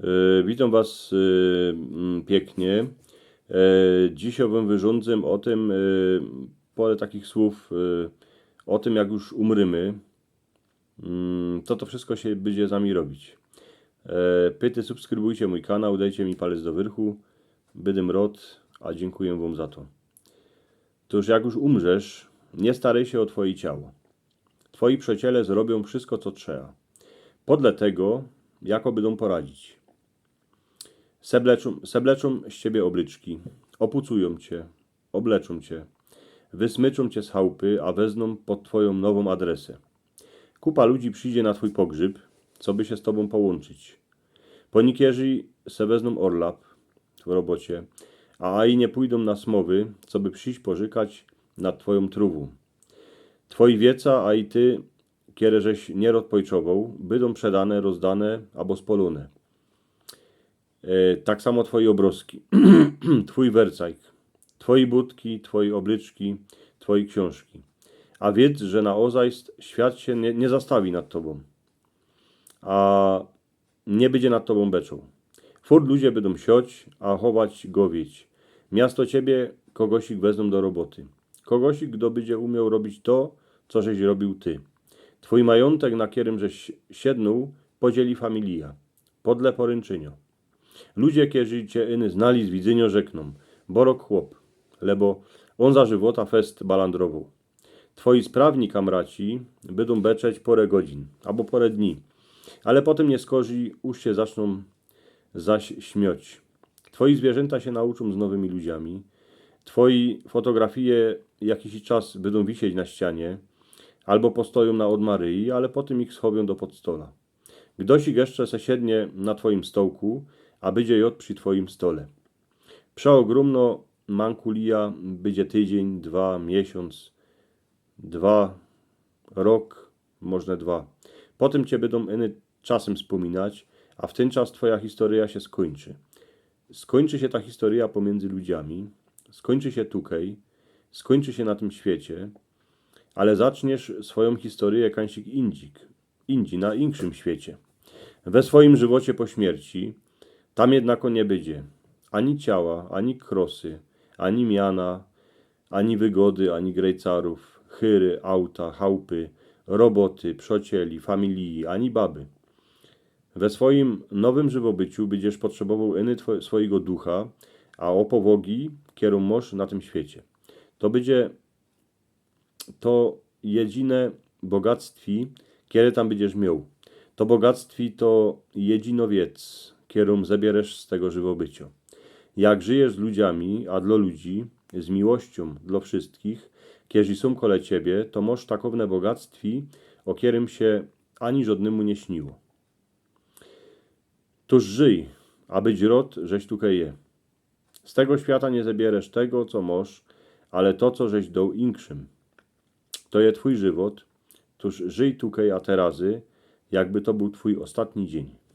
E, Witam Was e, pięknie. E, Dzisiaj Wam wyrządzę o tym, parę takich słów o tym, jak już umrymy, mm, to wszystko się będzie z nami robić. Pyty, subskrybujcie mój kanał, dajcie mi palec do wyrchu. Bydym rod, a dziękuję Wam za to. Toż jak już umrzesz, nie staraj się o Twoje ciało. Twoi przyjaciele zrobią wszystko, co trzeba. Podle tego, jako będą poradzić. Sebleczą, sebleczą z ciebie obryczki, opucują cię, obleczą cię, wysmyczą cię z chałupy, a wezmą pod twoją nową adresę. Kupa ludzi przyjdzie na twój pogrzyb, co by się z tobą połączyć. Ponikierzy se wezmą orlap w robocie, a aj nie pójdą na smowy, co by przyjść pożykać nad twoją truwą. Twoi wieca, a i ty, kiedy żeś nie rozpojczował, będą przedane, rozdane albo spolone. E, tak samo twoje obroski, twój wercajk, twoi budki, twoje obryczki, twoje książki. A wiedz, że na ozajst świat się nie, nie zastawi nad tobą, a nie będzie nad tobą beczą. Furt ludzie będą siać, a chować gowieć. Miasto ciebie kogosik wezmą do roboty. Kogosik, kto będzie umiał robić to, co żeś robił ty. Twój majątek, na którym żeś siednął, podzieli familia. Podle poręczynio. Ludzie, którzy cię znali z widzenia, rzekną, borok chłop, lebo on za żywota fest balandrował. Twoi sprawni kamraci będą beczeć porę godzin, albo porę dni, ale potem nie skorzy, już się zaczną zaś śmioć. Twoi zwierzęta się nauczą z nowymi ludziami, twoi fotografie jakiś czas będą wisieć na ścianie, albo postoją na od Maryi, ale potem ich schowią do podstola. Gdosik jeszcze se siednie na twoim stołku, a będzie jod przy twoim stole. Przeogromno mankulia będzie tydzień, dwa, miesiąc, dwa, rok, może dwa. Potem cię będą iny czasem wspominać, a w ten czas twoja historia się skończy. Skończy się ta historia pomiędzy ludziami, skończy się tukej, skończy się na tym świecie, ale zaczniesz swoją historię kańsik indzik, indzi, na inkszym świecie. We swoim żywocie po śmierci, tam jednako nie będzie ani ciała, ani krosy, ani miana, ani wygody, ani grejcarów, chyry, auta, chałupy, roboty, przocieli, familii, ani baby. We swoim nowym żywobyciu będziesz potrzebował two- swojego ducha, a opowogi kierą moż na tym świecie. To będzie to jedyne bogactwi, które tam będziesz miał. To bogactwi to jedzinowiec, kierą zabierzesz z tego żywobycia. Jak żyjesz z ludziami, a dla ludzi, z miłością dla wszystkich, którzy są kole ciebie, to masz takowne bogactwi, o którym się ani żadnemu nie śniło. Tuż żyj, a być rod, żeś tukaj je. Z tego świata nie zabierzesz tego, co masz, ale to, co żeś dał inkszym. To je twój żywot, tuż żyj tukaj a terazy, jakby to był twój ostatni dzień.